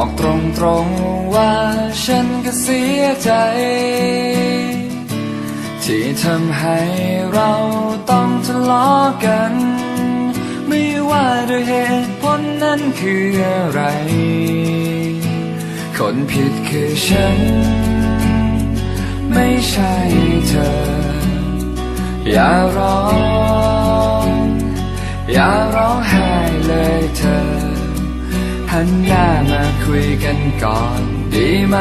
อกตรงๆว่าฉันก็เสียใจ ที่ทำให้เราต้องทะเลาะกัน ไม่ว่าด้วยเหตุผลนั้นคืออะไร คนผิดคือฉัน ไม่ใช่เธอ อย่าร้อง อย่าร้องไห้เลยเธอหันหน้า คุยกันก่อนดีไหม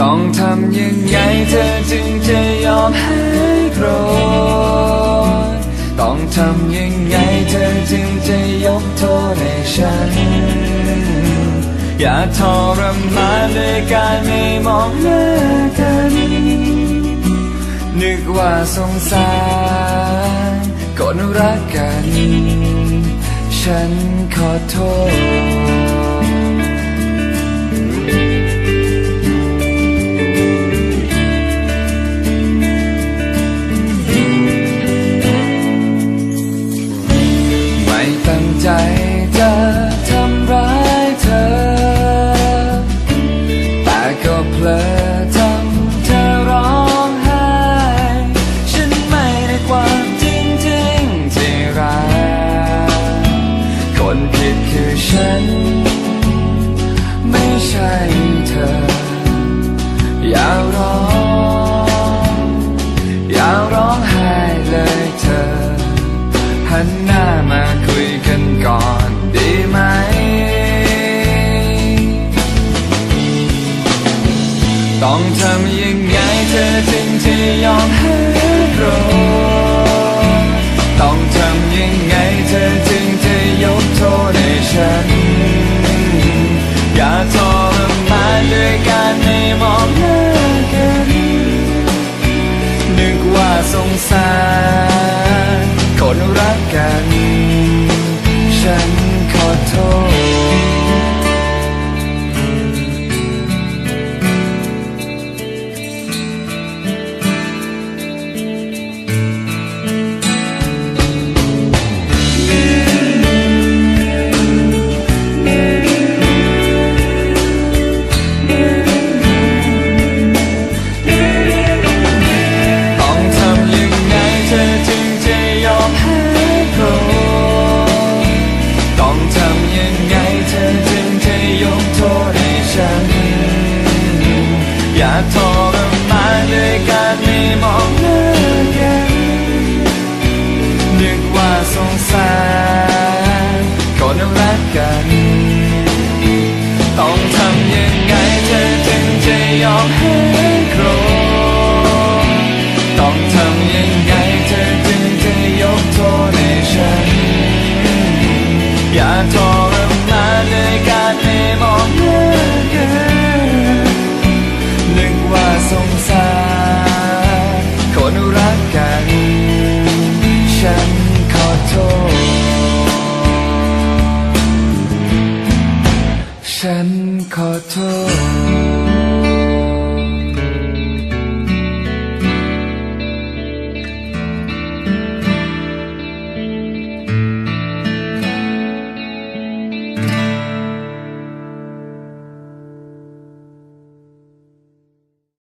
ต้องทำยังไงเธอจึงจะยอมให้โกรธ ต้องทำยังไงเธอจึงจะยกโทษให้ฉัน อย่าทรมานด้วยการไม่มองหน้ากัน นึกว่าสงสารก่อนรักกัน ฉันขอโทษ ฉัน ไม่ใช่เธอ อย่าร้อง อย่าร้องไห้เลยเธอ หันหน้ามาคุยกันก่อนดีไหม ต้องทำยังไงเธอจึงจะยอมให้โกรธ อย่าทรมานด้วยการไม่มองหน้ากันนึกว่าสงสารคนรักกัน ต้องทำยังไงเธอจึงจะยอมให้โกรธต้องทำยังไงเธอจึงจะยกโทษให้ฉัน อย่าทรมานด้วยกา